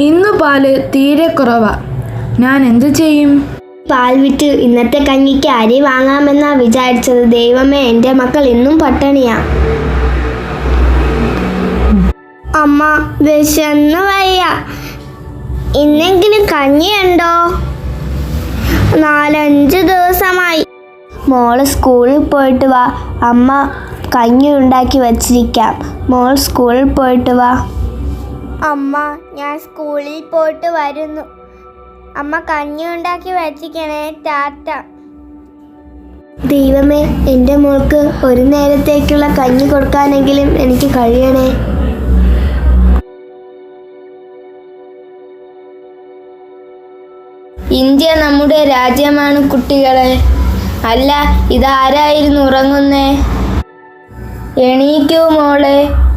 ഇന്ന് പാൽ തീരെ കുറവാ. ഞാൻ എന്തു ചെയ്യും? പാൽ വിറ്റ്. ഇന്നത്തെ കഞ്ഞിക്ക് അരി വാങ്ങാമെന്നാ വിചാരിച്ചത്. ദൈവമേ എന്റെ മക്കൾ ഇന്നും പട്ടിണിയാ. അമ്മ വിശന്ന് വയ്യ. ഇന്നെങ്കിലും കഞ്ഞിയുണ്ടോ? നാലഞ്ച് ദിവസമായി. മോൾ സ്കൂളിൽ പോയിട്ട് വാ. അമ്മ കഞ്ഞി ഉണ്ടാക്കി വച്ചിരിക്കാം. മോൾ സ്കൂളിൽ പോയിട്ട് വാ. അമ്മ ഞാൻ സ്കൂളിൽ പോയിട്ട് വരുന്നു. അമ്മ കഞ്ഞി ഉണ്ടാക്കി വച്ചിക്കണേ ടാറ്റ. ദൈവമേ എന്റെ മോൾക്ക് ഒരു നേരത്തേക്കുള്ള കഞ്ഞി കൊടുക്കാനെങ്കിലും എനിക്ക് കഴിയണേ. ഇന്ത്യ നമ്മുടെ രാജ്യമാണ് കുട്ടികളെ. അല്ല ഇതാരായിരുന്നു ഉറങ്ങുന്നേ? എണീക്കൂ മോളെ.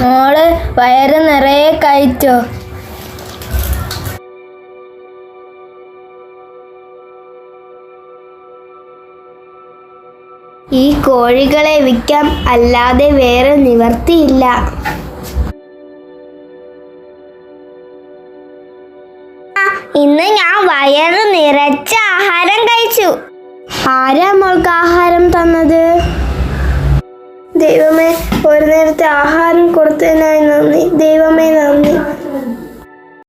മോൾ വയറ് നിറയെ കഴിച്ചോ ഈ കോഴികളെ വിൽക്കാം അല്ലാതെ വേറെ നിവർത്തിയില്ല. ഇന്ന് ഞാൻ വയറ് നിറച്ച ആഹാരം കഴിച്ചു. ആരാ മോൾക്ക് ആഹാരം തന്നത്? ദൈവമേ ഒരു നേരത്തെ ആഹാരം കൊടുത്തതിനായി നന്ദി. ദൈവമേ നന്ദി.